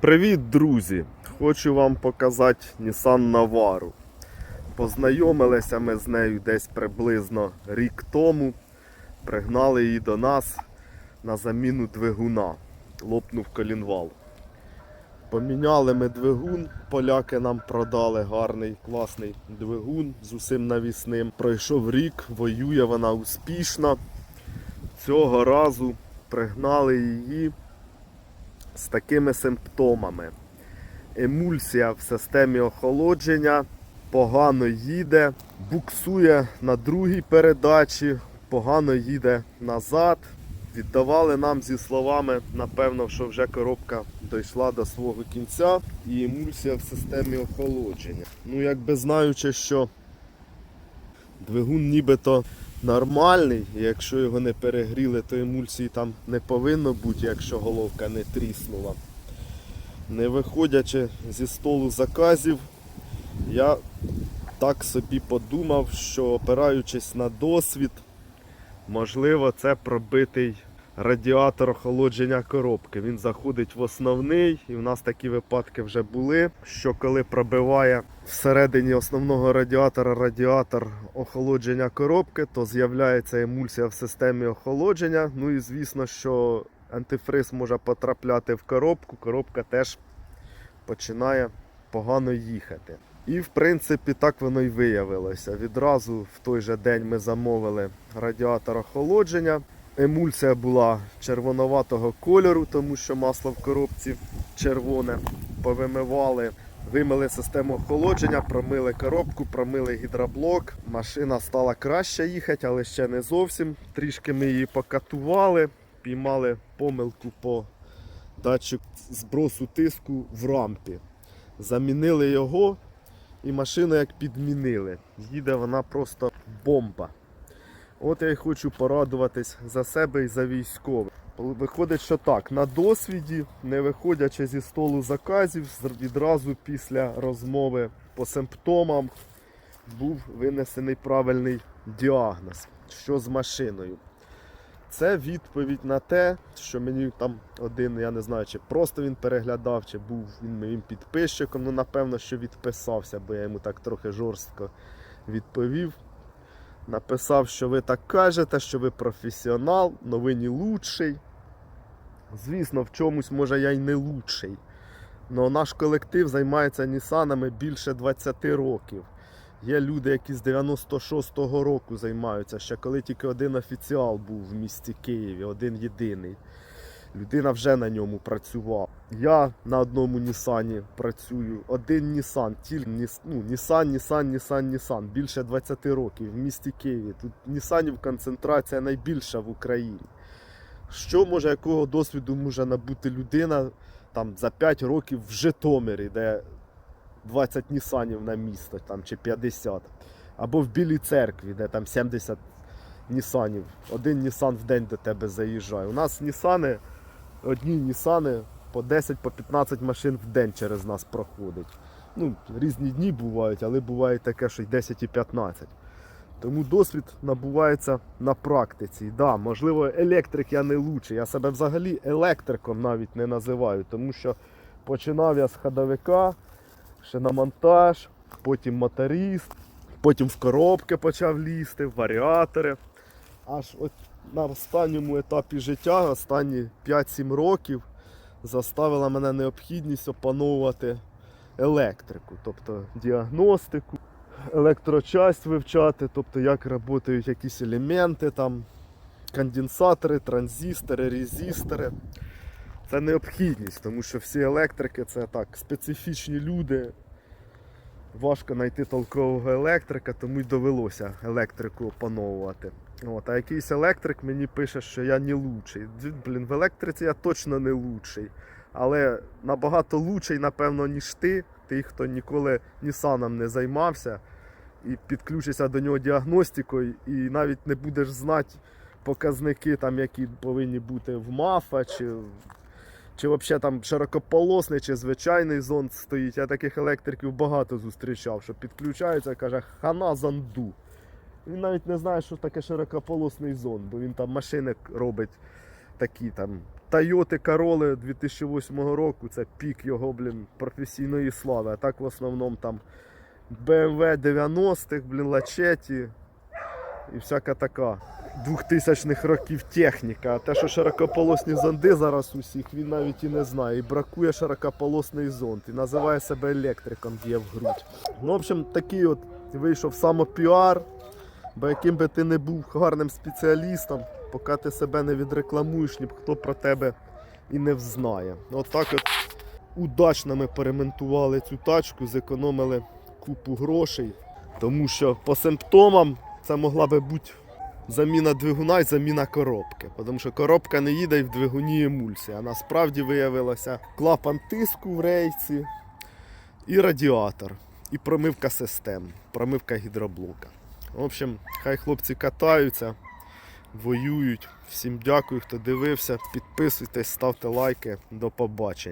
Привіт, друзі! Хочу вам показати Nissan Navara. Познайомилися ми з нею десь приблизно рік тому. Пригнали її до нас на заміну двигуна. Лопнув колінвал. Поміняли ми двигун, поляки нам продали гарний, класний двигун з усім навісним. Пройшов рік, воює вона успішно. Цього разу пригнали її з такими симптомами. Емульсія в системі охолодження погано їде, буксує на другій передачі, погано їде назад. Віддавали нам зі словами, напевно, що вже коробка дійшла до свого кінця і емульсія в системі охолодження. Ну, якби знаючи, що двигун нібито нормальний, якщо його не перегріли, то емульсії там не повинно бути, якщо головка не тріснула. Не виходячи зі столу заказів, я так собі подумав, що опираючись на досвід, можливо, це пробитий радіатор охолодження коробки. Він заходить в основний, і в нас такі випадки вже були, що коли пробиває всередині основного радіатора радіатор охолодження коробки, то з'являється емульсія в системі охолодження. Ну і звісно, що антифриз може потрапляти в коробку, коробка теж починає погано їхати. І в принципі так воно й виявилося. Відразу в той же день ми замовили радіатор охолодження. Емульсія була червонуватого кольору, тому що масло в коробці червоне. Повимивали, вимили систему охолодження, промили коробку, промили гідроблок. Машина стала краще їхати, але ще не зовсім. Трішки ми її покатували, піймали помилку по датчик збросу тиску в рампі. Замінили його і машину як підмінили. Їде вона просто бомба. От я й хочу порадуватись за себе і за військових. Виходить, що так, на досвіді, не виходячи зі столу заказів, відразу після розмови по симптомам був винесений правильний діагноз, що з машиною. Це відповідь на те, що мені там один, я не знаю, чи просто він переглядав, чи був він моїм підписчиком. Ну, напевно, що відписався, бо я йому так трохи жорстко відповів. Написав, що ви так кажете, що ви професіонал, но ви не лучший. Звісно, в чомусь, може, я й не лучший. Но наш колектив займається Нісанами більше 20 років. Є люди, які з 96-го року займаються, ще коли тільки один офіціал був в місті Києві, один єдиний. Людина вже на ньому працював. Я на одному Нісані працюю. Один Нісан, тільки ну, Нісан, Нісан, Нісан, Нісан. Більше 20 років в місті Києві. Тут Нісанів концентрація найбільша в Україні. Що може, якого досвіду може набути людина там, за 5 років в Житомирі, де 20 Нісанів на місто там, чи 50. Або в Білій церкві, де там 70 Нісанів. Один Нісан в день до тебе заїжджає. У нас Нісани, одні Нісани по 10 по 15 машин в день через нас проходить. Ну, різні дні бувають, але буває таке, що й 10 і 15. Тому досвід набувається на практиці. Да, можливо, електрик я не лучший. Я себе взагалі електриком навіть не називаю, тому що починав я з ходовика, ще на монтаж, потім моторист, потім в коробки почав лізти, варіатори. Аж от на останньому етапі життя, останні 5-7 років, заставила мене необхідність опановувати електрику, тобто діагностику, електрочасть вивчати, тобто як працюють якісь елементи, там, конденсатори, транзистори, резистори. Це необхідність, тому що всі електрики це так, специфічні люди. Важко знайти толкового електрика, тому й довелося електрику опановувати. От, а якийсь електрик мені пише, що я не лучший. Блін, в електриці я точно не лучший. Але набагато лучший, напевно, ніж ти, ти, хто ніколи Нісаном не займався, і підключишся до нього діагностикою, і навіть не будеш знати показники, там, які повинні бути в МАФа чи чи взагалі там широкополосний, чи звичайний зонд стоїть. Я таких електриків багато зустрічав, що підключаються, каже, хана зонду. Він навіть не знає, що таке широкополосний зонд, бо він там машини робить такі там Тойоти Короли 2008 року, це пік його, блін, професійної слави. А так в основному там BMW 90-х, блін, лачеті і всяка така 2000-х років техніка. А те, що широкополосні зонди зараз усіх, він навіть і не знає. І бракує широкополосний зонд. І називає себе електриком, б'є в грудь. Ну, в общем, такий от вийшов самопіар. Бо яким би ти не був гарним спеціалістом, поки ти себе не відрекламуєш, ніхто про тебе і не взнає. От от удачно ми перемонтували цю тачку, зекономили купу грошей. Тому що по симптомам це могла би бути заміна двигуна і заміна коробки. Тому що коробка не їде і в двигуні емульсія. А насправді виявилося клапан тиску в рейці і радіатор, і промивка систем, промивка гідроблока. В общем, хай хлопці катаються, воюють. Всім дякую, хто дивився. Підписуйтесь, ставте лайки. До побачення.